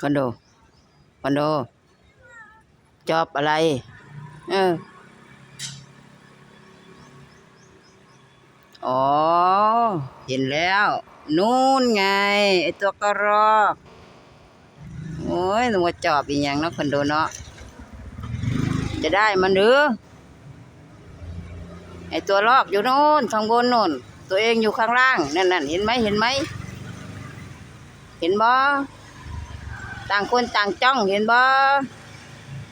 คอนโดคอนโด จอบอะไร เออ อ๋อ เห็นแล้ว นู่นไง ไอตัวกระรอกโอ้ยนึกว่าจอบอีหยังเนาะคอนโดเนาะ จะได้มันหรือ ไอตัวลอกอยู่โน่นข้างบนโน่น ตัวเองอยู่ข้างล่าง นั่นนั่นเห็นไหมเห็นไหม เห็นบ่ ต่างคนต่างจ้องเห็นบ่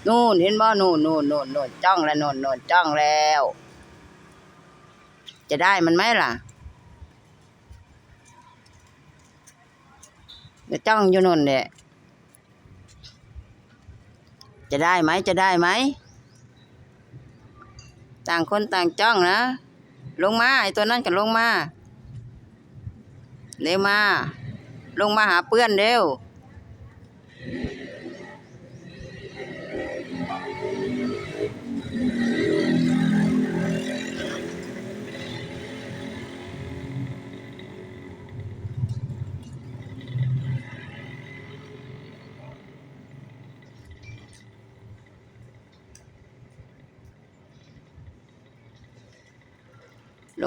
นู่นเห็นบ่นู่นนู่นนู่นนู่นจ้องแล้วนู่นนู่นจ้องแล้ว จะได้มันไหมล่ะจะจ้องอยู่นู่นแหละจะได้ไหมจะได้ไหมต่างคนต่างจ้องนะ ลงมาไอ้ตัวนั้นก็ลงมาเร็วมา ลงมาหาเพื่อนเร็ว ล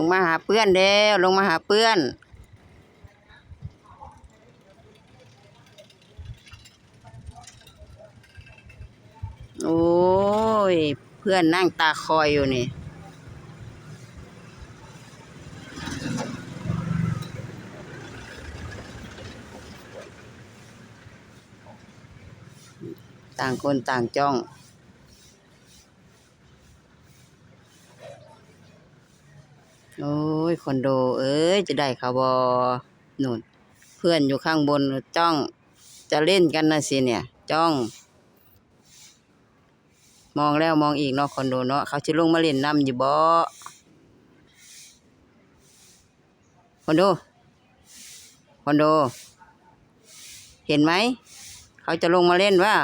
งมาหาเพื่อนเร็วลงมาหาเพื่อน โอ้ย เพื่อนนั่งตาคอยอยู่นี่ ต่างคนต่างจ้องโอ้ยคอนโด เอ้ย จะได้เขาบอนู่นเพื่อนอยู่ข้างบนจ้อง จะเล่นกันนะสิเนี่ย จ้อง มองแล้วมองอีกเนาะคอนโดเนาะเขาจะลงมาเล่นน้ำอยู่บ่คอนโดคอนโด เห็นไหม เขาจะลงมาเล่นว่า